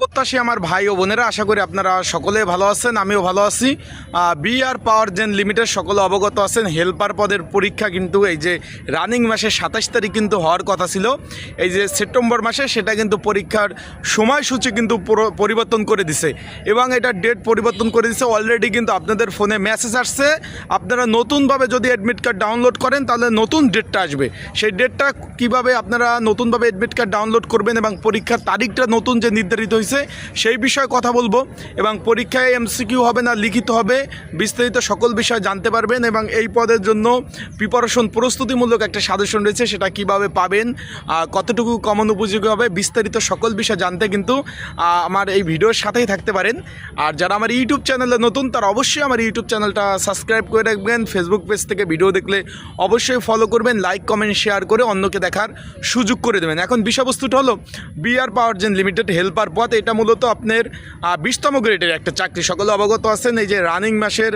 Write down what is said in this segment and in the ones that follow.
প্রত্যাশী আমার ভাই ও বোনেরা, আশা করি আপনারা সকলে ভালো আছেন, আমিও ভালো আছি। B R power gen limited সকলে অবগত আছেন, হেল্পার পদের পরীক্ষা কিন্তু এই যে রানিং মাসে সাতাশ তারিখ কিন্তু হওয়ার কথা ছিল। এই যে সেপ্টেম্বর মাসে সেটা কিন্তু পরীক্ষার সময়সূচি কিন্তু পরিবর্তন করে দিছে। এবং এটা ডেট পরিবর্তন করে দিছে অলরেডি কিন্তু আপনাদের ফোনে মেসেজ আসছে। আপনারা নতুনভাবে যদি অ্যাডমিট কার্ড ডাউনলোড করেন, তাহলে নতুন ডেটটা আসবে। সেই ডেটটা কীভাবে আপনারা নতুনভাবে অ্যাডমিট কার্ড ডাউনলোড করবেন এবং পরীক্ষার তারিখটা নতুন যে নির্ধারিত হয়েছে, সেই বিষয়ে কথা বলব এবং পরীক্ষায় এমসিকিউ হবে না, লিখিত হবে। বিস্তারিত সকল বিষয় জানতে পারবেন এবং এই পদের জন্য প্রিপারেশন প্রস্তুতিমূলক একটা সাজেশন রয়েছে, সেটা কীভাবে পাবেন কতটুকু কমন উপযোগী হবে, বিস্তারিত সকল বিষয় জানতে কিন্তু আমার এই ভিডিওর সাথেই থাকতে পারেন। আর যারা আমার ইউটিউব চ্যানেলে নতুন, তারা অবশ্যই আমার ইউটিউব চ্যানেলটা সাবস্ক্রাইব করে রাখবেন। ফেসবুক পেজ থেকে ভিডিও দেখলে অবশ্যই ফলো করবেন লাইক কমেন্ট শেয়ার করে অন্যকে দেখার সুযোগ করে দেবেন। এখন বিষয়বস্তুটা হলো BR power gen limited helper পথ এটা মূলত আপনার বিশতম গ্রেডের একটা চাকরি। সকলে অবগত আছেন, এই যে রানিং মাসের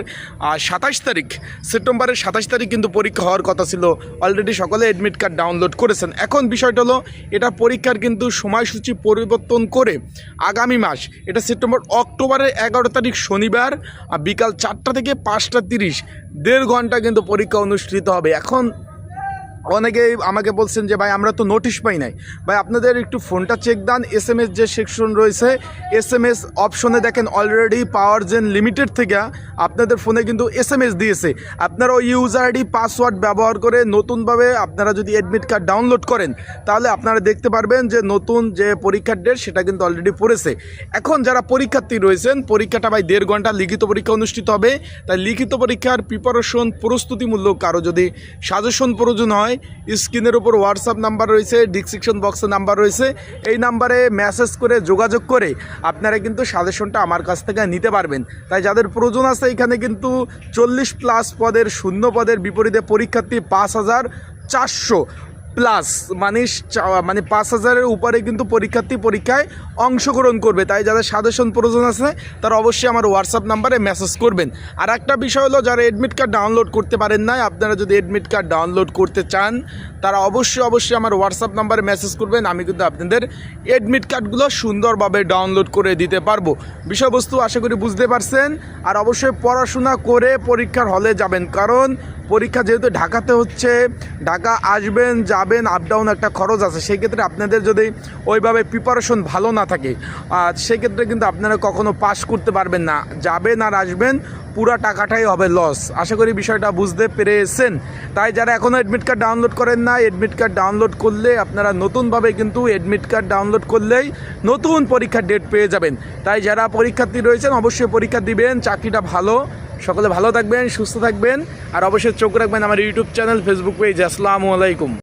সাতাশ তারিখ, সেপ্টেম্বরের সাতাশ তারিখ কিন্তু পরীক্ষা হওয়ার কথা ছিল। অলরেডি সকলে অ্যাডমিট কার্ড ডাউনলোড করেছেন। এখন বিষয়টা হলো, এটা পরীক্ষার কিন্তু সময়সূচি পরিবর্তন করে আগামী মাস, এটা সেপ্টেম্বর, অক্টোবরের এগারো তারিখ শনিবার বিকাল চারটা থেকে পাঁচটা তিরিশ, দেড় ঘণ্টা কিন্তু পরীক্ষা অনুষ্ঠিত হবে। এখন অনেকেই আমাকে বলছেন যে, ভাই, আমরা তো নোটিশ পাই নাই। ভাই, আপনাদের একটু ফোনটা চেক দান এস এম এস যে সেকশন রয়েছে এস এম এস অপশনে দেখেন অলরেডি পাওয়ার জেন লিমিটেড থেকে আপনাদের ফোনে কিন্তু এস এম এস দিয়েছে। আপনারা ওই ইউজার আইডি পাসওয়ার্ড ব্যবহার করে নতুনভাবে আপনারা যদি অ্যাডমিট কার্ড ডাউনলোড করেন, তাহলে আপনারা দেখতে পারবেন যে, নতুন যে পরীক্ষার ডেট সেটা কিন্তু অলরেডি পড়েছে। এখন যারা পরীক্ষার্থী রয়েছেন, পরীক্ষাটা ভাই দেড় ঘণ্টা লিখিত পরীক্ষা অনুষ্ঠিত হবে। তাই লিখিত পরীক্ষার প্রিপারেশন প্রস্তুতিমূলক কারও যদি সাজেশন প্রয়োজন হয় স্ক্রিনের উপর হোয়াটসঅ্যাপ নাম্বার রয়েছে ডিসক্রিপশন বক্সে নাম্বার রয়েছে। এই নাম্বারে মেসেজ করে যোগাযোগ করে আপনারা কিন্তু সাজেশনটা আমার কাছ থেকে নিতে পারবেন। তাই যাদের প্রয়োজন আছে, এখানে কিন্তু চল্লিশ প্লাস পদের, শূন্য পদের বিপরীতে পরীক্ষার্থী পাঁচ হাজার চারশো। প্লাস মানে মানে পাঁচ হাজারের উপরে কিন্তু পরীক্ষার্থী পরীক্ষায় অংশগ্রহণ করবে। তাই যাদের সাজেশন প্রয়োজন আছে, তারা অবশ্যই আমার হোয়াটসঅ্যাপ নাম্বারে মেসেজ করবেন। আর একটা বিষয় হলো, যারা এডমিট কার্ড ডাউনলোড করতে পারেন না আপনারা যদি এডমিট কার্ড ডাউনলোড করতে চান, তারা অবশ্যই অবশ্যই আমার হোয়াটসঅ্যাপ নাম্বারে মেসেজ করবেন। আমি কিন্তু আপনাদের এডমিট কার্ডগুলো সুন্দরভাবে ডাউনলোড করে দিতে পারব। বিষয়বস্তু আশা করি বুঝতে পারছেন। আর অবশ্যই পড়াশোনা করে পরীক্ষার হলে যাবেন। কারণ পরীক্ষা যেহেতু ঢাকাতে হচ্ছে, ঢাকা আসবেন যাবেন আপ ডাউন একটা খরচ আছে। সেই ক্ষেত্রে আপনাদের যদি ওইভাবে প্রিপারেশন ভালো না থাকে, আর সেক্ষেত্রে কিন্তু আপনারা কখনো পাস করতে পারবেন না। যাবেন আর আসবেন, পুরো টাকাটাই হবে লস আশা করি বিষয়টা বুঝতে পেরেছেন। তাই যারা এখনও অ্যাডমিট কার্ড ডাউনলোড করেন না অ্যাডমিট কার্ড ডাউনলোড করলে আপনারা নতুনভাবে কিন্তু অ্যাডমিট কার্ড ডাউনলোড করলেই নতুন পরীক্ষার ডেট পেয়ে যাবেন। তাই যারা পরীক্ষার্থী রয়েছেন, অবশ্যই পরীক্ষা দিবেন, চাকরিটা ভালো। সকলে ভালো থাকবেন, সুস্থ থাকবেন, আর অবশ্যই চোখ রাখবেন আমার ইউটিউব চ্যানেল ফেসবুক পেজ আসসালামু আলাইকুম।